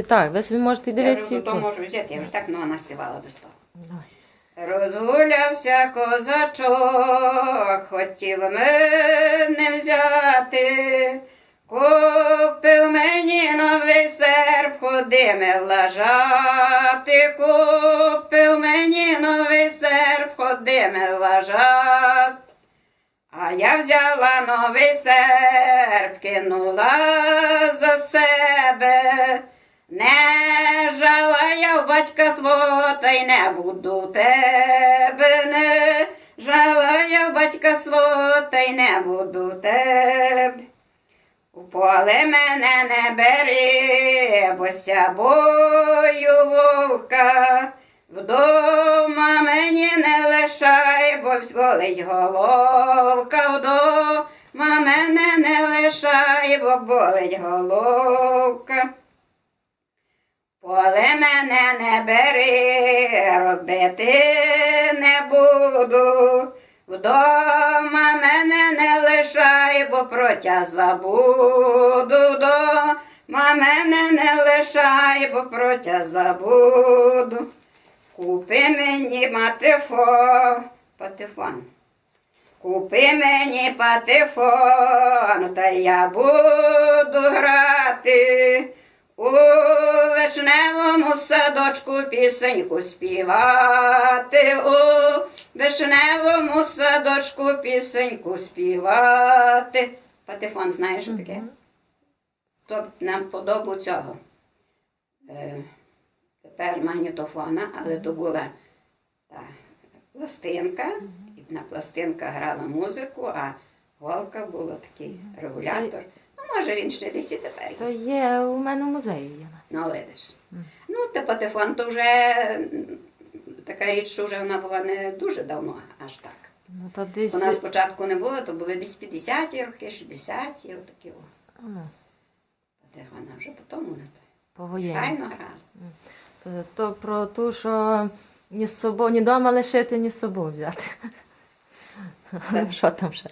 Так, ви собі можете Я дивитися. вже то можу взяти, я вже так много наспівала без того. Розгулявся козачок, хотів мене взяти. Купив мені новий серп, ходиме лажати. Купив мені новий серп, ходиме лажати. А я взяла новий серп, кинула за себе. Не жала я в батька свого, та й не буду тебе. Не жала я в батька свого, та й не буду тебе. У поле мене не бери, бо з собою вовка. Вдома мені не лишай, бо болить головка. Вдома мене не лишай, бо болить головка. Поле мене не бери, робити не буду. Вдома мене не лишай, бо протя забуду. Вдома мене не лишай, бо протя забуду. Купи мені матефо, патефон. Купи мені патефон, та я буду грати. У вишневому садочку пісеньку співати, у вишневому садочку пісеньку співати. Патефон, знаєш, що таке? То нам подобу цього. Е, тепер магнітофона, але то була та, пластинка, і на пластинка грала музику, а голка була такий регулятор. Ну, може, він ще десь і тепер. То є у мене в музеї. є. Ну, видиш. Ну, та патефон то вже така річ, що вже вона була не дуже давно, аж так. Ну, то десь... У нас спочатку не було, то були десь 50-ті роки, 60-ті, отакі. о. Ну, Патефона вже потім вона повоєнні. файно грала. То, то про ту, що ні з собою, ні дома лишити, ні з собою взяти. Що там ще?